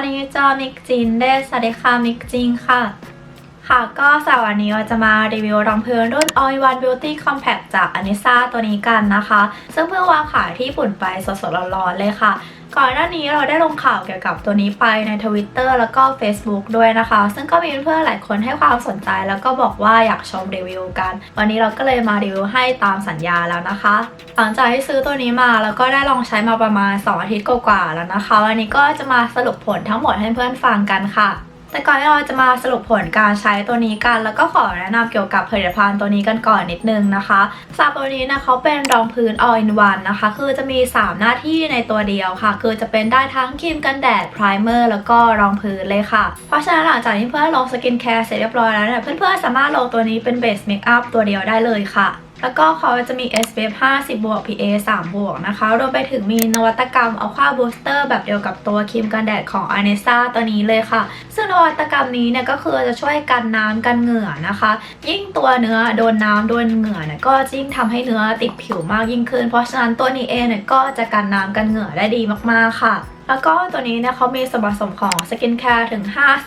อนนี้จอมิกจินได้สวัสดีค่ะมิกจินค่ะ ค่ะก็สำหรับวันนี้เราจะมารีวิวรองพื้นรุ่น All in One Beauty Compact จากอนิซาตัวนี้กันนะคะ ซึ่งเพิ่งวางขายที่ญี่ปุ่นไปสดๆร้อนๆเลยค่ะ ก่อนหน้านี้เราได้ลงข่าวเกี่ยวกับตัวนี้ไปใน Twitter แล้วก็ Facebook ด้วยนะคะ ซึ่งก็มีเพื่อนๆหลายคนให้ความสนใจแล้วก็บอกว่าอยากชมรีวิวกัน วันนี้เราก็เลยมารีวิวให้ตามสัญญาแล้วนะคะ หลังจากที่ซื้อตัวนี้มาแล้วก็ได้ลองใช้มาประมาณ 2 อาทิตย์กว่าๆแล้วนะคะ วันนี้ก็จะมาสรุปผลทั้งหมดให้เพื่อนฟังกันค่ะ แต่ก่อนที่เราจะมาสรุปผลการใช้ตัวนี้กัน แล้วก็ขอแนะนำเกี่ยวกับผลิตภัณฑ์ตัวนี้กันก่อนนิดนึงนะคะสำหรับตัวนี้นะเขาเป็นรองพื้น all in one นะคะ คือจะมี 3 หน้าที่ในตัวเดียวค่ะ คือจะเป็นได้ทั้งครีมกันแดดพรายเมอร์แล้วก็รองพื้นเลยค่ะ เพราะฉะนั้นหลังจากที่เพื่อนลงสกินแคร์เสร็จเรียบร้อยแล้วเนี่ยเพื่อนๆสามารถลงตัวนี้เป็นเบสเมคอัพตัวเดียวได้เลยค่ะ แล้วก็เขาจะมี SPF 50บวก PA 3 บวกนะคะ รวมไปถึงมีนวัตกรรม Aqua Booster แบบเดียวกับตัวครีมกันแดดของ a n e s a ตัวนี้เลยค่ะ ซึ่งนวัตกรรมนี้เนี่ยก็คือจะช่วยกันน้ำกันเหงื่อนะคะ ยิ่งตัวเนื้อโดนน้ำโดนเหงื่อเนี่ยก็ยิ่งทำให้เนื้อติดผิวมากยิ่งขึ้น เพราะฉะนั้นตัวนี้เองเนี่ยก็จะกันน้ำกันเหงื่อได้ดีมากๆค่ะ แล้วก็ตัวนี้เนี่ยเขามีส่วนผสมของสกินแคร์ถึง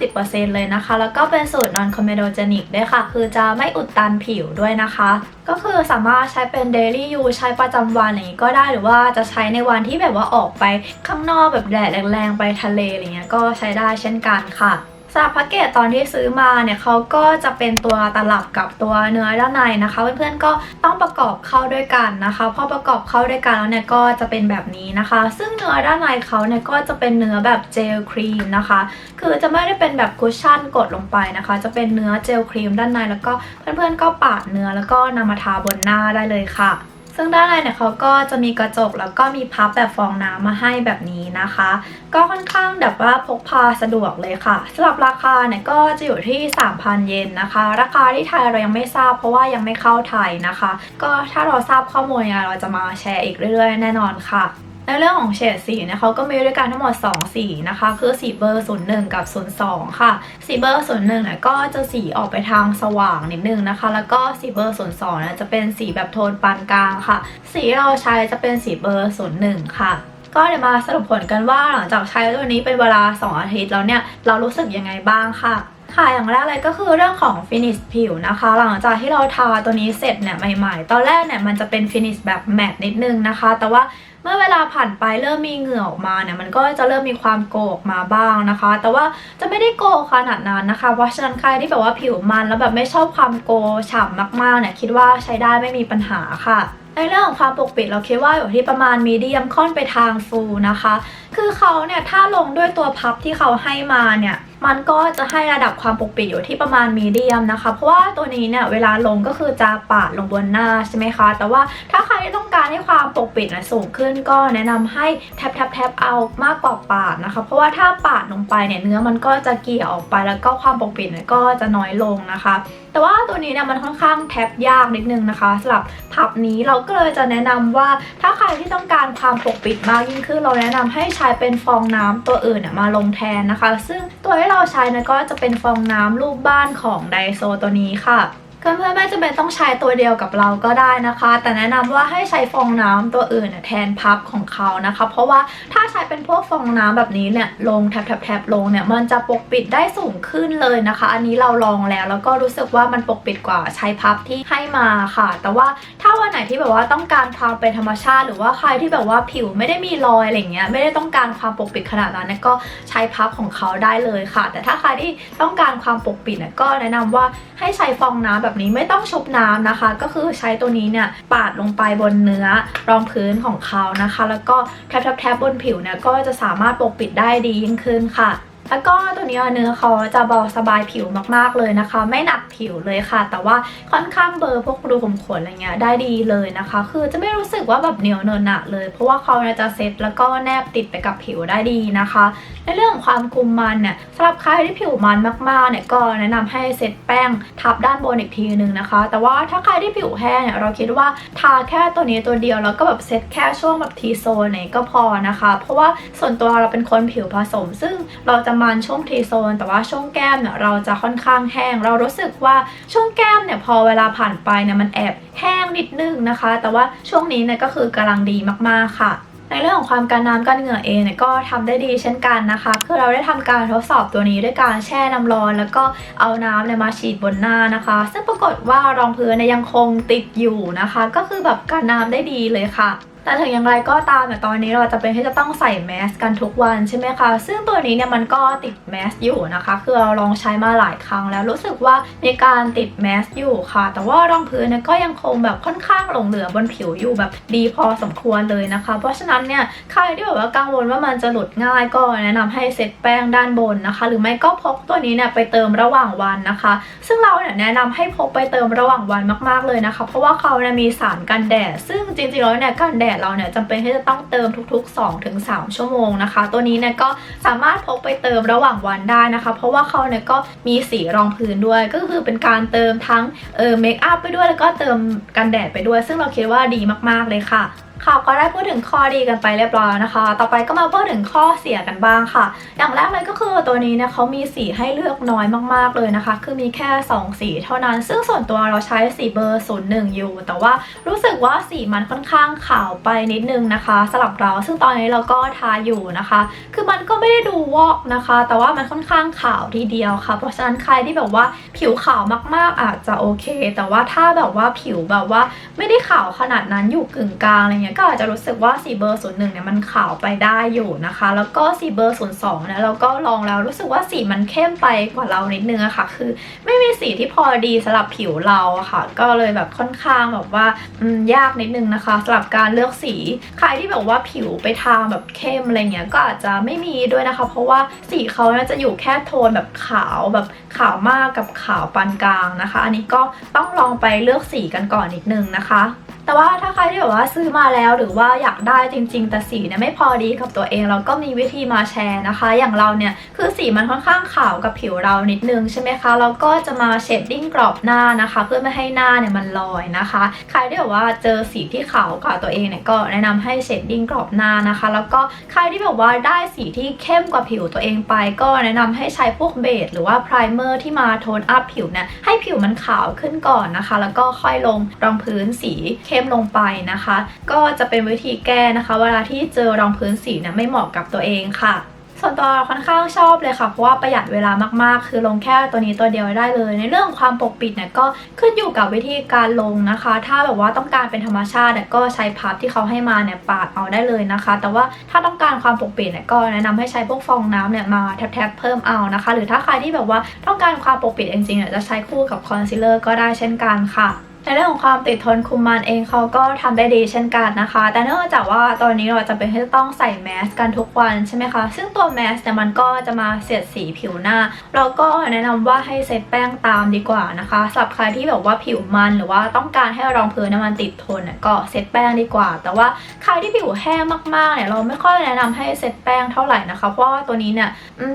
50%เลยนะคะ แล้วก็เป็นสูตร non comedogenic ด้วยค่ะ คือจะไม่อุดตันผิวด้วยนะคะ ก็คือสามารถใช้เป็นเดลี่ยูใช้ประจำวันอย่างนี้ก็ได้หรือว่าจะใช้ในวันที่แบบว่าออกไปข้างนอกแบบแดดแรงๆไปทะเลอะไรเงี้ยก็ใช้ได้เช่นกันค่ะ สำหรับแพ็กเกจตอนที่ซื้อมาเนี่ยเขาก็จะเป็นตัวตลับกับตัวเนื้อด้านในนะคะ เพื่อนๆก็ต้องประกอบเข้าด้วยกันนะคะพอประกอบเข้าด้วยกันแล้วเนี่ยก็จะเป็นแบบนี้นะคะ ซึ่งเนื้อด้านในเขาเนี่ยก็จะเป็นเนื้อแบบเจลครีมนะคะ คือจะไม่ได้เป็นแบบคุชชั่นกดลงไปนะคะ จะเป็นเนื้อเจลครีมด้านในแล้วก็เพื่อนๆก็ปาดเนื้อแล้วก็นำมาทาบนหน้าได้เลยค่ะ ซึ่งด้านในเนี่ยเขาก็จะมีกระจกแล้วก็มีพับแบบฟองน้ำมาให้แบบนี้นะคะ ก็ค่อนข้างแบบว่าพกพาสะดวกเลยค่ะสำหรับราคาเนี่ยก็จะอยู่ที่ 3,000 เยนนะคะ ราคาที่ไทยเรายังไม่ทราบเพราะว่ายังไม่เข้าไทยนะคะ ก็ถ้าเราทราบข้อมูลเนี่ยเราจะมาแชร์อีกเรื่อยๆ แน่นอนค่ะ ในเรื่องของเฉดสีเนี่ยเขาก็มีด้วยกันทั้งหมด 2 สีนะคะ คือสีเบอร์ 01 กับ 02 ค่ะ สีเบอร์ 01เนี่ยก็จะสีออกไปทางสว่างนิดนึงนะคะ แล้วก็สีเบอร์ 02เนี่ยจะเป็นสีแบบโทนปานกลางค่ะ สีเราใช้จะเป็นสีเบอร์ 01 ค่ะก็เดี๋ยวมาสรุปผลกันว่าหลังจากใช้ตัวนี้เป็นเวลา 2 อาทิตย์แล้วเนี่ย เรารู้สึกยังไงบ้างค่ะค่ะอย่างแรกเลยก็คือเรื่องของฟินิชผิวนะคะ หลังจากที่เราทาตัวนี้เสร็จเนี่ยใหม่ๆ ตอนแรกเนี่ยมันจะเป็นฟินิชแบบแมตต์นิดนึงนะคะ แต่ว่า เมื่อเวลาผ่านไปเริ่มมีเหงื่อออกมาเนี่ยมันก็จะเริ่มมีความโกออกมาบ้างนะคะ แต่ว่าจะไม่ได้โกขนาดนั้นนะคะ เพราะฉะนั้นใครที่แบบว่าผิวมันแล้วแบบไม่ชอบความโกฉ่ำมากๆเนี่ยคิดว่าใช้ได้ไม่มีปัญหาค่ะในเรื่องของความปกปิดเราคิดว่าอยู่ที่ประมาณมีเดียมค่อนไปทางฟูนะคะ คือเขาเนี่ยถ้าลงด้วยตัวพับที่เขาให้มาเนี่ย มันก็จะให้ระดับความปกปิดอยู่ที่ประมาณมีเดียมนะคะ เพราะว่าตัวนี้เนี่ยเวลาลงก็คือจะปาดลงบนหน้าใช่ไหมคะ แต่ว่าถ้าใครต้องการให้ความปกปิดนะสูงขึ้นก็แนะนำให้แทบแทบแทบเอามากกว่าปาดนะคะ เพราะว่าถ้าปาดลงไปเนี่ยเนื้อมันก็จะเกี่ยวออกไปแล้วก็ความปกปิดเนี่ยก็จะน้อยลงนะคะ แต่ว่าตัวนี้เนี่ยมันค่อนข้างแทบยากนิดนึงนะคะสำหรับพับนี้เราก็เลยจะแนะนำว่าถ้าใครที่ต้องการความปกปิดมากยิ่งขึ้นเราแนะนำให้ใช้เป็นฟองน้ำตัวอื่นเนี่ยมาลงแทนนะคะ ซึ่งตัวที่เราใช้นะก็จะเป็นฟองน้ำรูปบ้านของไดโซตัวนี้ค่ะ เพื่อนๆไม่จำเป็นต้องใช้ตัวเดียวกับเราก็ได้นะคะ แต่แนะนำว่าให้ใช้ฟองน้ำตัวอื่นแทนพับของเขานะคะ เพราะว่าถ้าใช้เป็นพวกฟองน้ำแบบนี้เนี่ยลงแทบๆลงเนี่ยมันจะปกปิดได้สูงขึ้นเลยนะคะ อันนี้เราลองแล้วแล้วก็รู้สึกว่ามันปกปิดกว่าใช้พับที่ให้มาค่ะ แต่ว่าถ้าวันไหนที่แบบว่าต้องการความเป็นธรรมชาติ หรือว่าใครที่แบบว่าผิวไม่ได้มีรอยอะไรเงี้ยไม่ได้ต้องการความปกปิดขนาดนั้นก็ใช้พับของเขาได้เลยค่ะ แต่ถ้าใครที่ต้องการความปกปิดก็แนะนำว่าให้ใช้ฟองน้ำแบบนี้ไม่ต้องชุบน้ำนะคะ ก็คือใช้ตัวนี้เนี่ยปาดลงไปบนเนื้อรองพื้นของเขานะคะ แล้วก็แทบๆบนผิวเนี่ยก็จะสามารถปกปิดได้ดียิ่งขึ้นค่ะ แล้วก็ตัวนี้เนื้อเขาจะเบาสบายผิวมากๆเลยนะคะ ไม่หนักผิวเลยค่ะ แต่ว่าค่อนข้างเบลอร์พวกรูขุมขนอะไรเงี้ยได้ดีเลยนะคะ คือจะไม่รู้สึกว่าแบบเหนียวเนินหนะเลย เพราะว่าเขาเนี่ยจะเซ็ตแล้วก็แนบติดไปกับผิวได้ดีนะคะ ในเรื่องความคุมมันเนี่ยสำหรับใครที่ผิวมันมากๆเนี่ยก็แนะนำให้เซตแป้งทับด้านบนอีกทีนึงนะคะ แต่ว่าถ้าใครที่ผิวแห้งเนี่ยเราคิดว่าทาแค่ตัวนี้ตัวเดียวแล้วก็แบบเซตแค่ช่วงแบบทีโซนไหนก็พอนะคะ เพราะว่าส่วนตัวเราเป็นคนผิวผสม ซึ่งเราจะมันช่วงทีโซน แต่ว่าช่วงแก้มเนี่ยเราจะค่อนข้างแห้ง เรารู้สึกว่าช่วงแก้มเนี่ยพอเวลาผ่านไปเนี่ยมันแอบแห้งนิดนึงนะคะ แต่ว่าช่วงนี้เนี่ยก็คือกำลังดีมากๆค่ะในเรื่องของความการน้ำกันเหงื่อเองเนี่ยก็ทำได้ดีเช่นกันนะคะ คือเราได้ทำการทดสอบตัวนี้ด้วยการแช่น้ำร้อน แล้วก็เอาน้ำเนี่ยมาฉีดบนหน้านะคะ ซึ่งปรากฏว่ารองพื้นเนี่ยยังคงติดอยู่นะคะ ก็คือแบบการน้ำได้ดีเลยค่ะแต่ถึงอย่างไรก็ตามเนี่ตอนนี้เราจะเป็นที่จะต้องใส่แมสกันทุกวันใช่ไหมคะ ซึ่งตัวนี้เนี่ยมันก็ติดแมสอยู่นะคะ คือเราลองใช้มาหลายครั้งแล้วรู้สึกว่ามีการติดแมสอยู่ค่ะ แต่ว่ารองพื้นเนี่ยก็ยังคงแบบค่อนข้างหลงเหลือบนผิวอยู่แบบดีพอสมควรเลยนะคะ เพราะฉะนั้นเนี่ยใครที่แบบว่ากังวลว่ามันจะหลุดง่ายก็แนะนำให้เซตแป้งด้านบนนะคะ หรือไม่ก็พกตัวนี้เนี่ยไปเติมระหว่างวันนะคะ ซึ่งเราเนี่ยแนะนำให้พกไปเติมระหว่างวันมาก ๆเลยนะคะ เพราะว่าเขาเนี่ยมีสารกันแดดซึ่งจริงๆแล้วเนี่ยกันแดดเราเนี่ยจำเป็นที่จะต้องเติมทุก ๆ 2-3 ชั่วโมงนะคะ ตัวนี้เนี่ยก็สามารถพกไปเติมระหว่างวันได้นะคะ เพราะว่าเขาเนี่ยก็มีสีรองพื้นด้วย ก็คือเป็นการเติมทั้งเออเมคอัพไปด้วยแล้วก็เติมกันแดดไปด้วย ซึ่งเราคิดว่าดีมากๆเลยค่ะ ค่ะก็ได้พูดถึงข้อดีกันไปเรียบร้อยนะคะ ต่อไปก็มาพูดถึงข้อเสียกันบ้างค่ะ อย่างแรกเลยก็คือตัวนี้เนี่ยเขามีสีให้เลือกน้อยมากๆเลยนะคะ คือมีแค่ 2 สีเท่านั้น ซึ่งส่วนตัวเราใช้สีเบอร์ 01 อยู่ แต่ว่ารู้สึกว่าสีมันค่อนข้างขาวไปนิดนึงนะคะสลับเรา ซึ่งตอนนี้เราก็ทาอยู่นะคะ คือมันก็ไม่ได้ดูวอกนะคะ แต่ว่ามันค่อนข้างขาวทีเดียวค่ะ เพราะฉะนั้นใครที่แบบว่าผิวขาวมากๆอาจจะโอเค แต่ว่าถ้าแบบว่าผิวแบบว่าไม่ได้ขาวขนาดนั้นอยู่กึ่งกลางอะไรเงี้ยก็อาจจะรู้สึกว่าสีเบอร์ 01เนี่ยมันขาวไปได้อยู่นะคะ แล้วก็สีเบอร์ 02เนี่ยเราก็ลองแล้วรู้สึกว่าสีมันเข้มไปกว่าเรานิดนึงอะค่ะ คือไม่มีสีที่พอดีสำหรับผิวเราอะค่ะ ก็เลยแบบค่อนข้างแบบว่าอืมยากนิดนึงนะคะสำหรับการเลือกสีใครที่แบบว่าผิวไปทางแบบเข้มอะไรเงี้ยก็อาจจะไม่มีด้วยนะคะ เพราะว่าสีเขาน่าจะอยู่แค่โทนแบบขาวแบบขาวมากกับขาวปานกลางนะคะ อันนี้ก็ต้องลองไปเลือกสีกันก่อนนิดนึงนะคะ แต่ว่าถ้าใครที่แบบว่าซื้อมาแล้วหรือว่าอยากได้จริง ๆ แต่สีเนี่ยไม่พอดีกับตัวเองเราก็มีวิธีมาแชร์นะคะ อย่างเราเนี่ยคือสีมันค่อนข้างขาวกับผิวเรานิดนึงใช่ไหมคะเราก็จะมาเชดดิ้งกรอบหน้านะคะ เพื่อไม่ให้หน้าเนี่ยมันลอยนะคะ ใครที่แบบว่าเจอสีที่ขาวกับตัวเองเนี่ยก็แนะนำให้เชดดิ้งกรอบหน้านะคะ แล้วก็ใครที่แบบว่าได้สีที่เข้มกว่าผิวตัวเองไป ก็แนะนำให้ใช้พวกเบสหรือว่าไพรเมอร์ที่มาโทนอัพผิวเนี่ยให้ผิวมันขาวขึ้นก่อนนะคะ แล้วก็ค่อยลงรองพื้นสีเข้มลงไปนะคะ ก็จะเป็นวิธีแก้นะคะ เวลาที่เจอรองพื้นสีเนี่ยไม่เหมาะกับตัวเองค่ะส่วนตัวค่อนข้างชอบเลยค่ะ เพราะว่าประหยัดเวลามากๆ คือลงแค่ตัวนี้ตัวเดียวได้เลย ในเรื่องความปกปิดเนี่ยก็ขึ้นอยู่กับวิธีการลงนะคะ ถ้าแบบว่าต้องการเป็นธรรมชาติเนี่ยก็ใช้พับที่เขาให้มาเนี่ยปาดเอาได้เลยนะคะ แต่ว่าถ้าต้องการความปกปิดเนี่ยก็แนะนำให้ใช้พวกฟองน้ำเนี่ยมาแทบๆเพิ่มเอานะคะ หรือถ้าใครที่แบบว่าต้องการความปกปิดจริงๆเนี่ยจะใช้คู่กับคอนซีลเลอร์ก็ได้เช่นกันค่ะ ในเรื่องของความติดทนคุมมันเองเขาก็ทำได้ดีเช่นกันนะคะ แต่เนื่องจากว่าตอนนี้เราจะเป็นที่ต้องใส่แมสกันทุกวันใช่ไหมคะ ซึ่งตัวแมสเนี่ยมันก็จะมาเสียดสีผิวหน้า เราก็แนะนำว่าให้เซตแป้งตามดีกว่านะคะสำหรับใครที่แบบว่าผิวมันหรือว่าต้องการให้รองพื้นนี่ยมันติดทนเนี่ยก็เซตแป้งดีกว่า แต่ว่าใครที่ผิวแห้งมากๆเนี่ยเราไม่ค่อยแนะนำให้เซตแป้งเท่าไหร่นะคะ เพราะว่าตัวนี้เนี่ย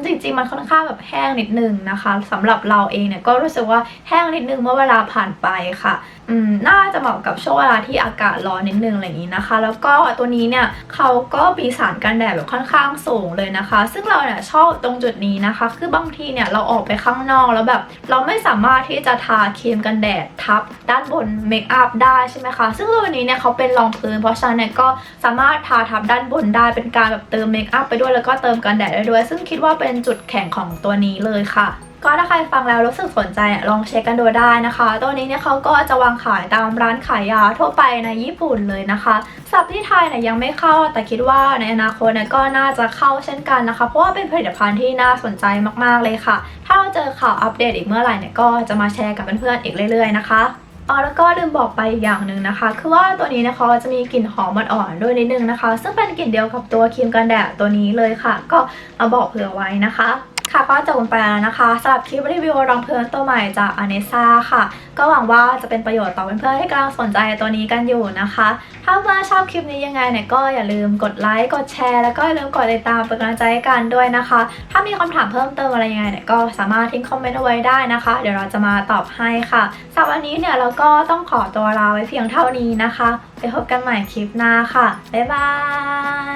จริงๆมันค่อนข้างแบบแห้งนิดนึงนะคะสำหรับเราเองเนี่ยก็รู้สึกว่าแห้งนิดนึงเมื่อเวลาผ่านไปค่ะอืมน่าจะเหมาะกับช่วงเวลาที่อากาศร้อนนิดนึงอะไรอย่างนี้นะคะ แล้วก็ตัวนี้เนี่ยเขาก็มีสารกันแดดแบบค่อนข้างสูงเลยนะคะ ซึ่งเราเนี่ยชอบตรงจุดนี้นะคะ คือบางทีเนี่ยเราออกไปข้างนอกแล้วแบบ เราไม่สามารถที่จะทาครีมกันแดดทับด้านบนเมคอัพได้ใช่ไหมคะซึ่งตัวนี้เนี่ยเขาเป็นรองพื้นเพราะฉะนั้นเนี่ยก็สามารถทาทับด้านบนได้เป็นการแบบเติมเมคอัพไปด้วยแล้วก็เติมกันแดดได้ด้วย ซึ่งคิดว่าเป็นจุดแข็งของตัวนี้เลยค่ะ ก็ถ้าใครฟังแล้วรู้สึกสนใจลองเช็คกันดูได้นะคะ ตัวนี้เนี่ยเขาก็จะวางขายตามร้านขายยาทั่วไปในญี่ปุ่นเลยนะคะสับที่ไทยเนี่ยยังไม่เข้า แต่คิดว่าในอนาคตเนี่ยก็น่าจะเข้าเช่นกันนะคะ เพราะว่าเป็นผลิตภัณฑ์ที่น่าสนใจมากๆเลยค่ะ ถ้าเราเจอข่าวอัปเดตอีกเมื่อไหร่เนี่ยก็จะมาแชร์กับเพื่อนๆอีกเรื่อยๆนะคะอ๋อแล้วก็ลืมบอกไปอีกอย่างหนึ่งนะคะ คือว่าตัวนี้นะคะจะมีกลิ่นหอมอ่อนๆด้วยนิดนึงนะคะ ซึ่งเป็นกลิ่นเดียวกับตัวครีมกันแดดตัวนี้เลยค่ะ ก็มาบอกเผื่อไว้นะคะ ค่ะก็จบกันไปแล้วนะคะสำหรับคลิปรีวิวรองพื้นตัวใหม่จากอเนซ่าค่ะ ก็หวังว่าจะเป็นประโยชน์ต่อเพื่อนๆที่กำลังสนใจตัวนี้กันอยู่นะคะ ถ้าเพื่อนชอบคลิปนี้ยังไงเนี่ยก็อย่าลืมกดไลค์กดแชร์แล้วก็อย่าลืมกดติดตามเป็นกำลังใจให้กันด้วยนะคะ ถ้ามีคำถามเพิ่มเติมอะไรยังไงเนี่ยก็สามารถทิ้งคอมเมนต์เอาไว้ได้นะคะ เดี๋ยวเราจะมาตอบให้ค่ะสำหรับวันนี้เนี่ยเราก็ต้องขอตัวลาไว้เพียงเท่านี้นะคะ ไปพบกันใหม่คลิปหน้าค่ะบ๊ายบาย